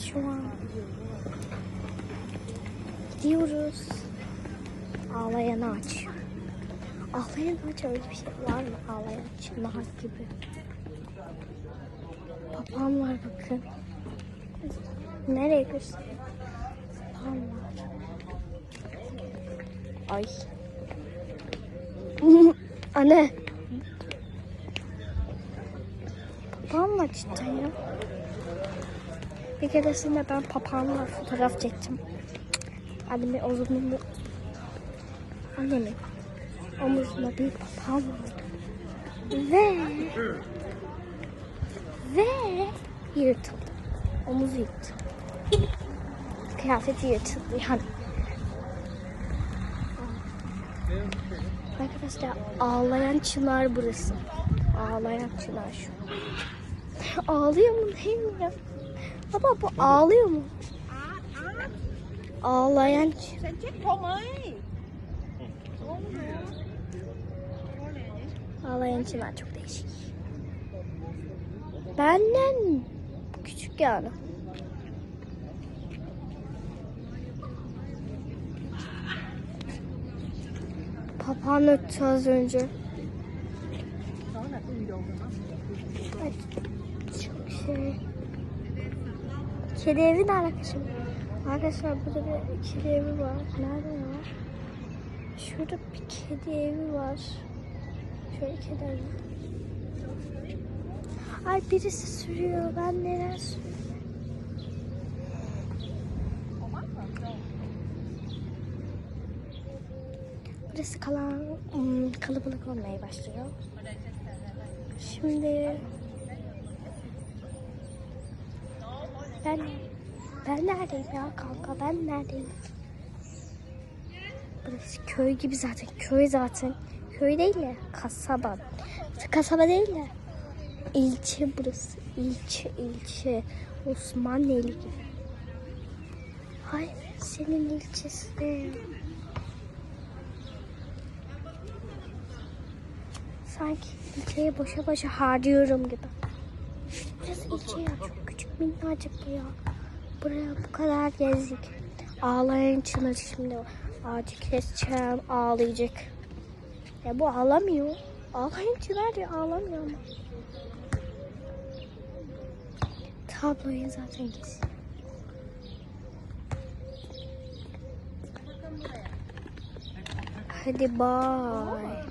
şu an. Gidiyoruz. Ağlayan ağaç. Ağlayan ağaç öyle bir şey var mı? Ağlayan çınar gibi. Papağan var bakın. Nereye gösteriyor? Papağan var. Ay. Anne. Papağan var cidden ya. Bir keresinde ben papağanla fotoğraf çektim. Annemin omzunda annemin omuzunda bir papağan vardı. Ve ve yırtıldı. Omuzu yırttı. Kıyafeti yırtıldı yani. Arkadaşlar ağlayan çınar burası. Ağlayan çınar şu. Ağlıyor mu değil mi ya? Baba bu ağlıyor mu? Ağlayan. Sen không ấy Ağlayan çınar çok değişik. Benden küçük yani. Papağan öttü az önce. Ay, çok şey. Kedi evi nerede arkadaşım? Arkadaşlar burada bir kedi evi var. Nerede ya? Şurada bir kedi evi var. Şöyle kedi evi. Ay birisi sürüyor. Ben neler sürüyorum? Burası kalan hmm, kalabalık olmaya başlıyor. Şimdi ben ben neredeyim ya kanka ben neredeyim? Burası köy gibi zaten köy zaten köy değil ya kasaba kasaba değil de ilçe burası ilçe ilçe Osmanlı gibi. Hayır senin ilçesi. Sanki ilçeye boşa boşa harcıyorum gibi. Burası ilçe ya çok küçük minnacık bu ya. Buraya bu kadar gezdik. Ağlayan çınar şimdi ağacı keseceğim ağlayacak. Ya bu ağlamıyor. Ağlayan çınar ya ağlamıyor ama. Tabloyu zaten gitsin. Hadi bye.